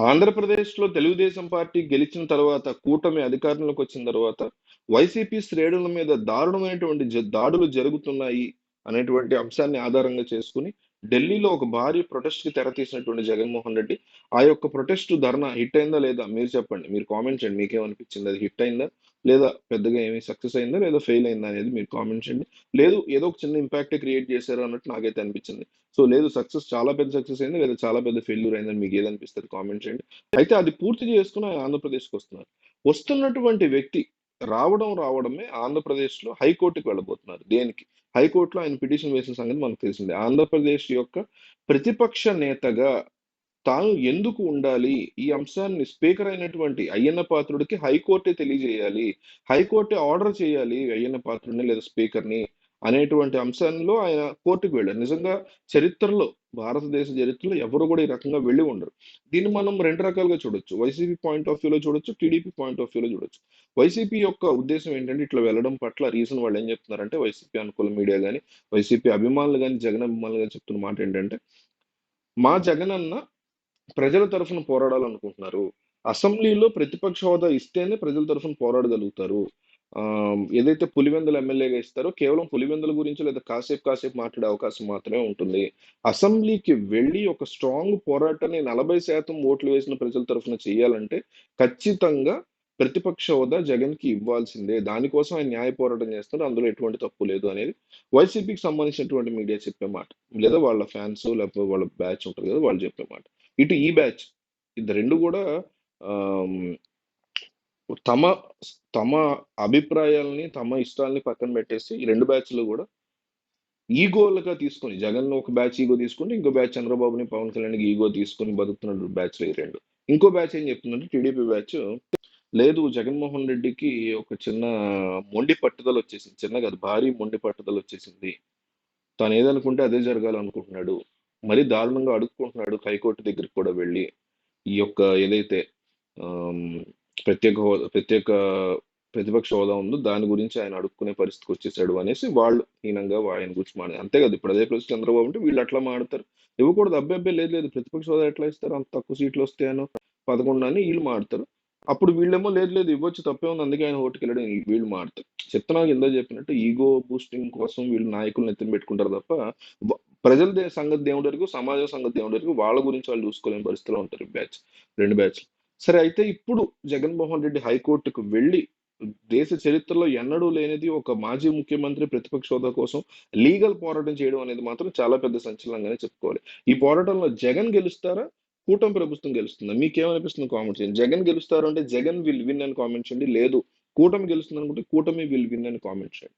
ఆంధ్రప్రదేశ్‌లో తెలుగుదేశం పార్టీ గెలిచిన తర్వాత, కూటమి అధికారంలోకి వచ్చిన తర్వాత, వైసీపీ శ్రేణుల మీద దారుణమైనటువంటి జ దాడులు జరుగుతున్నాయి అనేటువంటి అంశాన్ని ఆధారంగా చేసుకుని ఢిల్లీలో ఒక భారీ ప్రొటెస్ట్‌కి తెరతీసినటువంటి జగన్మోహన్ రెడ్డి, ఆ యొక్క ప్రొటెస్ట్ ధర్నా హిట్ అయిందా లేదా? మీరు చెప్పండి. మీరు కామెంట్ చేయండి. మీకేమనిపించింది? అది హిట్ అయిందా? లేదా పెద్దగా ఏమి సక్సెస్ అయిందా? లేదా ఫెయిల్ అయిందా? అనేది మీరు కామెంట్ చేయండి. లేదు ఏదో ఒక చిన్న ఇంపాక్ట్ క్రియేట్ చేశారు అన్నట్టు నాకైతే అనిపించింది. సో, లేదు సక్సెస్ చాలా పెద్ద సక్సెస్ అయింది. లేదా చాలా పెద్ద ఫెయిల్యూర్ అయిందని మీకు ఏదనిపిస్తుంది కామెంట్ చేయండి. అయితే అది పూర్తి చేసుకుని ఆయన ఆంధ్రప్రదేశ్‌కొస్తున్నారు. వస్తున్నటువంటి వ్యక్తి రావడం రావడమే ఆంధ్రప్రదేశ్‌లో హైకోర్టుకి వెళ్ళబోతున్నారు. దేనికి? హైకోర్టులో ఆయన పిటిషన్ వేసిన సంగతి మనకు తెలిసిందే. ఆంధ్రప్రదేశ్ యొక్క ప్రతిపక్ష నేతగా తాను ఎందుకు ఉండాలి? ఈ అంశాన్ని స్పీకర్ అయినటువంటి అయ్యన్న పాత్రుడికి హైకోర్టే తెలియజేయాలి. హైకోర్టే ఆర్డర్ చేయాలి అయ్యన్న పాత్రుడిని లేదా స్పీకర్‌ని అనేటువంటి అంశంలో ఆయన కోర్టుకు వెళ్ళారు నిజంగా చరిత్రలో భారతదేశ చరిత్రలో ఎవరు కూడా ఈ రకంగా వెళ్ళి ఉండరు. దీన్ని మనం రెండు రకాలుగా చూడొచ్చు. వైసీపీ పాయింట్ ఆఫ్ వ్యూలో చూడొచ్చు. టీడీపీ పాయింట్ ఆఫ్ వ్యూలో చూడొచ్చు. వైసీపీ యొక్క ఉద్దేశం ఏంటంటే ఇట్లా వెళ్ళడం పట్ల రీజన్ వాళ్ళు ఏం చెప్తున్నారంటే వైసీపీ అనుకూల మీడియా కానీ వైసీపీ అభిమానులు కానీ జగన్ అభిమానులు కానీ చెప్తున్న మాట ఏంటంటే, మా జగన్ అన్న ప్రజల తరఫున పోరాడాలనుకుంటున్నారు. అసెంబ్లీలో ప్రతిపక్ష హోదా ఇస్తేనే ప్రజల తరఫున పోరాడగలుగుతారు. ఏదైతే పులివెందుల ఎమ్మెల్యేగా ఇస్తారో కేవలం పులివెందుల గురించి లేదా కాసేపు కాసేపు మాట్లాడే అవకాశం మాత్రమే ఉంటుంది. అసెంబ్లీకి వెళ్ళి ఒక స్ట్రాంగ్ పోరాటాన్ని 40% ఓట్లు వేసిన ప్రజల తరఫున చేయాలంటే ఖచ్చితంగా ప్రతిపక్ష హోదా జగన్‌కి ఇవ్వాల్సిందే. దానికోసం ఆయన న్యాయ పోరాటం చేస్తున్నారు. అందులో ఎటువంటి తప్పు లేదు అనేది వైసీపీకి సంబంధించినటువంటి మీడియా చెప్పే మాట. లేదా వాళ్ళ ఫ్యాన్స్ లేకపోతే వాళ్ళ బ్యాచ్ ఉంటుంది కదా! వాళ్ళు చెప్పే మాట. ఇటు ఈ బ్యాచ్ ఇది రెండు కూడా తమ తమ అభిప్రాయాల్ని, తమ ఇష్టాలని పక్కన పెట్టేసి ఈ రెండు బ్యాచ్‌లు కూడా ఈగోలుగా తీసుకొని జగన్ ఒక బ్యాచ్ ఈగో తీసుకుంటే, ఇంకో బ్యాచ్ చంద్రబాబుని, పవన్ కళ్యాణ్‌కి ఈగో తీసుకొని బతుకుతున్న బ్యాచ్‌లు ఈ రెండు ఇంకో బ్యాచ్ ఏం చెప్తుందంటే టీడీపీ బ్యాచ్ లేదు జగన్మోహన్ రెడ్డికి ఒక చిన్న మొండి పట్టుదలొచ్చేసింది. చిన్న కాదు భారీ మొండి పట్టుదల వచ్చేసింది తాను ఏదనుకుంటే అదే జరగాలనుకుంటున్నాడు. మరీ దారుణంగా అడుక్కుంటున్నాడు హైకోర్టు దగ్గరికి కూడా వెళ్ళి ఈ యొక్క ఏదైతే ప్రత్యేక హోదా ప్రత్యేక ప్రతిపక్ష హోదా ఉందో దాని గురించి ఆయన అడుక్కునే పరిస్థితికొచ్చేసాడు అనేసి వాళ్ళు హీనంగా ఆయన గురించి మాడే అంతే కదా! ఇప్పుడు అదే పరిస్థితి చంద్రబాబు అంటే వీళ్ళు అట్లా మాడతారు ఇవ్వకూడదు అబ్బాయి లేదు లేదు ప్రతిపక్ష హోదా ఎట్లా ఇస్తారు? అంత తక్కువ సీట్లొస్తాయనో 11 అని వీళ్ళు మాడతారు అప్పుడు వీళ్ళేమో లేదు లేదు ఇవ్వచ్చు తప్పేముంది అందుకే ఆయన ఓటుకెళ్ళాడు వీళ్ళు మాడతారు చెప్తున్నా ఇందాక చెప్పినట్టు ఈగో బూస్టింగ్ కోసం వీళ్ళు నాయకులను ఎత్తిన పెట్టుకుంటారు తప్ప ప్రజల సంగతి దేవుడి వరకు సమాజం సంగతి దేవుడి వరకు వాళ్ళ గురించి వాళ్ళు చూసుకోలేని పరిస్థితిలో ఉంటారు బ్యాచ్. రెండు బ్యాచ్‌లు. సరే అయితే ఇప్పుడు జగన్మోహన్ రెడ్డి హైకోర్టుకు వెళ్ళి దేశ చరిత్రలో ఎన్నడూ లేనిది ఒక మాజీ ముఖ్యమంత్రి ప్రతిపక్ష హోదా కోసం లీగల్ పోరాటం చేయడం అనేది మాత్రం చాలా పెద్ద సంచలనంగానే చెప్పుకోవాలి. ఈ పోరాటంలో జగన్ గెలుస్తారా? కూటమి ప్రభుత్వం గెలుస్తుందా? మీకేమనిపిస్తుంది కామెంట్ చేయండి. జగన్ గెలుస్తారు అంటే జగన్ విల్ విన్ అని కామెంట్ చేయండి. లేదు కూటమి గెలుస్తుందనుకుంటే కూటమి విల్ విన్ అని కామెంట్ చేయండి.